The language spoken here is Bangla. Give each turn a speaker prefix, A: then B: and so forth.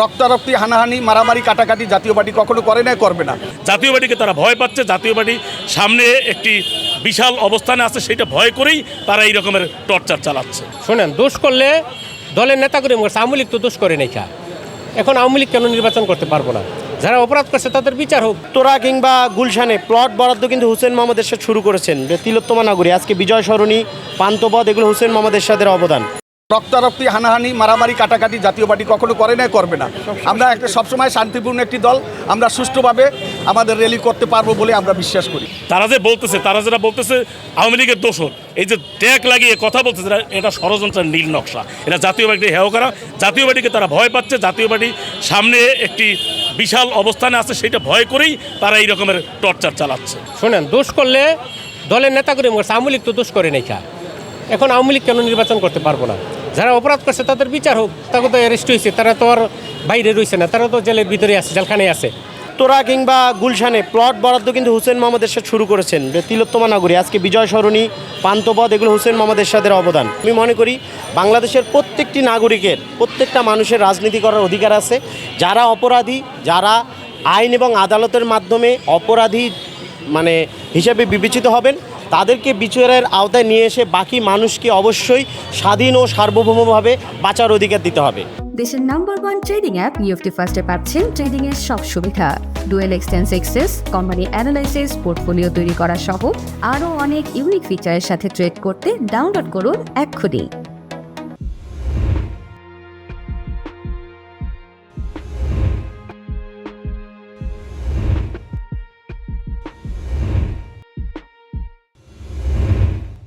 A: রক্তারক্তি হানাহানি মারামারি কাটাকাটি জাতীয় পার্টি কখনো করে না করবে না।
B: জাতীয় পার্টিকে তারা ভয় পাচ্ছে জাতীয় পার্টি সামনে একটি বিশাল অবস্থানে আছে সেটা ভয় করেই তারা এই রকমের টর্চার চালাচ্ছে।
C: শোনেন দোষ করলে দলের নেতা করে করছে আওয়ামী লীগ তো দোষ করে নাই কা। এখন আওয়ামী লীগ কেন নির্বাচন করতে পারব না? যারা অপরাধ করছে তাদের বিচার হোক।
D: তোরা কিংবা গুলশানে প্লট বরাদ্দ কিন্তু হুসেন মোহাম্মদ এরশাদ শুরু করেছেন তিলোত্তমা নগরী আজকে বিজয় সরণি পান্তপদ এগুলো হুসেন মোহাম্মদ এরশাদের অবদান।
A: রক্তারক্তি হানাহানি মারামারি কাটাকাটি জাতীয় পার্টি কখনো করে না করবে না। আমরা একটা সবসময় শান্তিপূর্ণ একটি দল আমরা সুষ্ঠুভাবে আমাদের র্যালি করতে পারব বলে আমরা বিশ্বাস করি।
B: তারা যে বলতেছে তারা যেটা বলতেছে আওয়ামী লীগের দোষর এই যে ট্যাগ লাগিয়ে কথা বলতেছে এটা ষড়যন্ত্রের নীল নকশা। এটা জাতীয় পার্টি হেয় করা জাতীয় পার্টিকে তারা ভয় পাচ্ছে জাতীয় পার্টি সামনে একটি বিশাল অবস্থানে আছে সেটা ভয় করেই তারা এই রকমের টর্চার চালাচ্ছে।
C: শোনেন দোষ করলে দলের নেতা করে করছে আওয়ামী লীগ তো দোষ করে নাই এখন আওয়ামী লীগ কেন নির্বাচন করতে পারব না? যারা অপরাধ করছে, তাদের বিচার হোক। তাকে তো অ্যারেস্ট হয়েছে তারা তো আর বাইরে রয়েছে না, তারা তো জেলের ভিতরে আছে জেলখানায় আছে।
D: তোরা কিংবা গুলশানে প্লট বরাদ্দ কিন্তু হুসেন মোহাম্মদ এরশাদ শুরু করেছেন, যে তিলোত্তমা নগরী। আজকে বিজয় সরণী পান্তপদ এগুলো হুসেন মোহাম্মদ এরশাদের অবদান। আমি মনে করি, বাংলাদেশের প্রত্যেকটি নাগরিকের, প্রত্যেকটা মানুষের রাজনীতি করার অধিকার আছে। যারা অপরাধী, যারা আইন এবং আদালতের মাধ্যমে অপরাধী মানে হিসাবে বিবেচিত হবেন, তাদেরকে বিচারের আওতায় নিয়ে এসে বাকি মানুষকে অবশ্যই স্বাধীন ও সার্বভৌমভাবে বাঁচার অধিকার দিতে হবে।
E: দেশের নাম্বার ওয়ান ট্রেডিং অ্যাপ নিউফটি ফার্স্টে পাচ্ছেন ট্রেডিং এর সব সুবিধা। ডুয়েল এক্সটেন্স এক্সেস কোম্পানি অ্যানালাইসিস পোর্টফোলিও তৈরি করা সহ আরও অনেক ইউনিক ফিচারের সাথে ট্রেড করতে ডাউনলোড করুন এক্ষুনি।